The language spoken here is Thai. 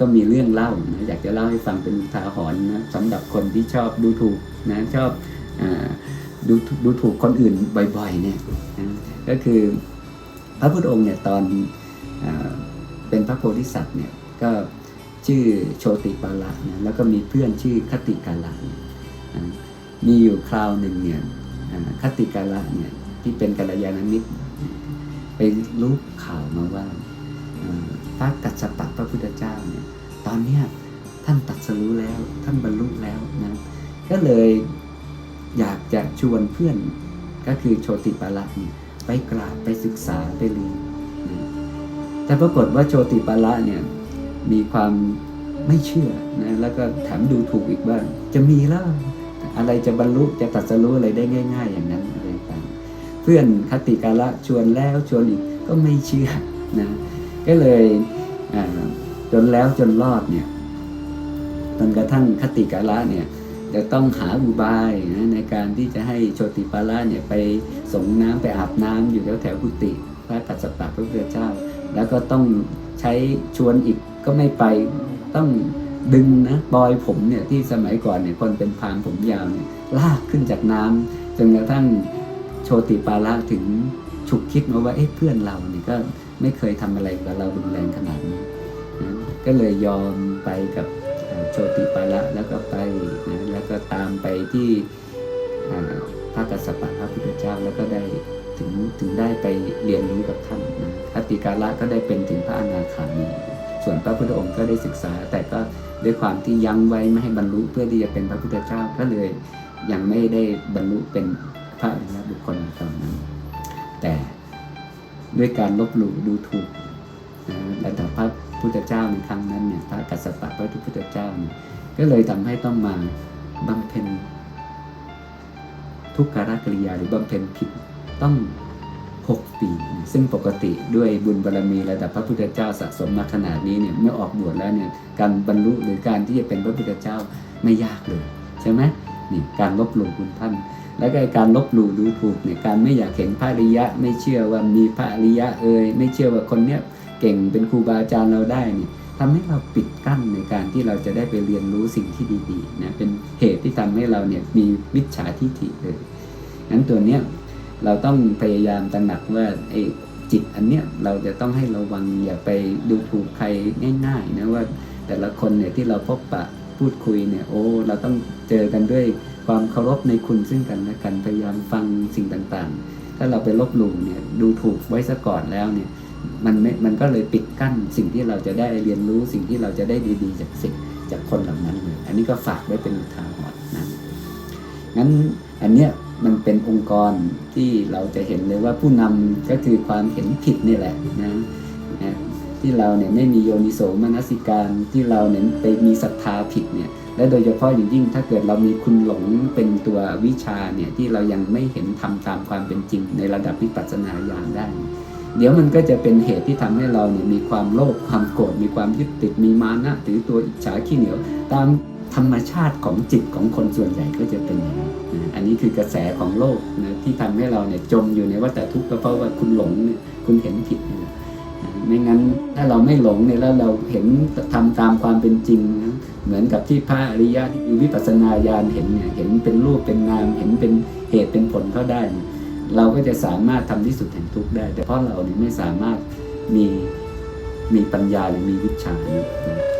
ก็มีเรื่องเล่านะอยากจะเล่าให้ฟังเป็นทาหรณ์นะสำหรับคนที่ชอบดูถูกนะชอบอดูดูถูกคนอื่นบ่อยๆเนี่ยนะก็คือพระพุทธองค์เนี่ยตอนอเป็นพระโพธิสัตว์เนี่ยก็ชื่อโชติปาละนะแล้วก็มีเพื่อนชื่อคติกาละมีอยู่คราวหนึ่งเนี่ยอ่าคติกาละเนี่ยที่เป็นกัลยาณมิตรไปรู้ข่าวมาว่า พระกัสสปะพระพุทธเจ้าเนี่ยตอนเนี้ยท่านตัดสรู้แล้วท่านบรรลุแล้วนะก็เลยอยากจะชวนเพื่อนก็คือโชติปาละเนี่ยไปกราบไปศึกษาไปเรียนแต่ปรากฏว่าโชติปาละเนี่ยมีความไม่เชื่อนะแล้วก็แถมดูถูกอีกว่าจะมีแล้วอะไรจะบรรลุจะตัดสรู้อะไรได้ง่าย ๆ อย่างนั้นอะไรต่างเพื่อนคติกาละชวนแล้วชวนอีกก็ไม่เชื่อนะ ก็เลยจนแล้วจนรอดเนี่ยจนกระทั่งคติกาละเนี่ยจะต้องหาอุบายนะในการที่จะให้โชติปาละเนี่ยไปส่งน้ำไปอาบน้ำอยู่แถวแถวกุฏิพระกัสสปะพระพุทธเจ้า แล้วก็ต้องใช้ชวนอีกก็ไม่ไปต้องดึงนะบอยผมเนี่ยที่สมัยก่อนเนี่ยคนเป็นพานผมยาวเนี่ยลากขึ้นจากน้ำจนกระทั่งโชติปาละถึง ฉุกคิดมาว่าเอ๊ะเพื่อนเราเนี่ยก็ไม่เคยทำอะไรกับเรารุนแรงขนาดนี้นะก็เลยยอมไปกับโชติปาละแล้วก็ไปนะแล้วก็ตามไปที่พระกัสสปะพระพุทธเจ้าแล้วก็ได้ถึงถึงได้ไปเรียนรู้กับท่านนะคติกาละก็ได้เป็นถึงพระอนาคามี ส่วนพระพุทธองค์ก็ได้ศึกษา แต่ก็ด้วยความที่ยั้งไว้ไม่ให้บรรลุเพื่อที่จะเป็นพระพุทธเจ้าก็เลยยังไม่ได้บรรลุเป็นพระอริยบุคคลตอนนั้น แต่ด้วยการลบหลู่ดูถูกนะระดับพระพุทธเจ้าในครั้งนั้นเนี่ยพระกัสสปะพระพุทธเจ้าเนี่ยก็เลยทำให้ต้องมาบำเพ็ญทุกขารกริยาหรือบำเพ็ญผิดต้องหกปี ซึ่งปกติด้วยบุญบารรมีระดับพระพุทธเจ้าสะสมมาขนาดนี้เนี่ยเมื่อออกบวชแล้วเนี่ยการบรรลุหรือการที่จะเป็นพระพุทธเจ้าไม่ยากเลย ใช่ไหมนี่การลบหลู่คุณท่าน แล้วก็การลบหลู่ดูถูกเนี่ยการไม่อยากเห็นพระริยะ ไม่เชื่อว่ามีพระริยะเอ่ยไม่เชื่อว่าคนเนี้ยเก่งเป็นครูบาอาจารย์เราได้เนี่ยทำให้เราปิดกั้นในการที่เราจะได้ไปเรียนรู้สิ่งที่ดีๆนะเป็นเหตุที่ทำให้เราเนี่ยมีมิจฉาทิฏฐิเลยงั้นตัวเนี้ยเราต้องพยายามตระหนักว่าไอ้จิตอันเนี้ยเราจะต้องให้ระวังอย่าไปดูถูกใครง่าย ๆ นะว่าแต่ละคนเนี่ยที่เราพบปะพูดคุยเนี่ยโอ้เราต้องเจอกันด้วย ความเคารพในคุณซึ่งกันและกันพยายามฟังสิ่งต่างๆ ถ้าเราไปลบหลู่เนี่ยดูถูกไว้ซะก่อนแล้วเนี่ยมันไม่มันก็เลยปิดกั้นสิ่งที่เราจะได้เรียนรู้สิ่งที่เราจะได้ดีๆจากสิ่งจากคนเหล่านั้นเลยอันนี้ก็ฝากไว้เป็นอุทาหรณ์นะงั้นอันเนี้ยมันเป็นองค์กรที่เราจะเห็นเลยว่าผู้นำก็คือความเห็นผิดนี่แหละนะนะที่เราเนี่ยไม่มีโยนิโสมนสิการที่เราเนี่ยไปมีศรัทธาผิดเนี่ย และโดยเฉพาะอย่างยิ่งถ้าเกิดเรามีคุณหลงเป็นตัววิชาเนี่ยที่เรายังไม่เห็นทำตามความเป็นจริง ในระดับวิปัสสนาญาณได้ เดี๋ยวมันก็จะเป็นเหตุที่ทำให้เราเนี่ยมีความโลภความโกรธมีความยึดติดมีมานะถือตัวอิจฉาขี้เหนียว ตามธรรมชาติของจิตของคนส่วนใหญ่ก็จะเป็นอย่างนี้อันนี้คือกระแสของโลกนะที่ทำให้เราเนี่ยจมอยู่ในวัฏทุกข์ก็เพราะว่าคุณหลงคุณเห็นผิดนี่ย ไม่งั้นถ้าเราไม่หลงเนี่ยแล้วเราเห็นทำตามความเป็นจริงนะเหมือนกับที่พระอริยะที่มีวิปัสสนาญาณเห็นเนี่ยเห็นเป็นรูปเป็นนาม เห็นเป็นเหตุเป็นผลเขาได้เนี่ยเราก็จะสามารถทำที่สุดแห่งทุกข์ได้ แต่เพราะเราเนี่ยไม่สามารถมีมีปัญญาหรือมีวิชานี้นะ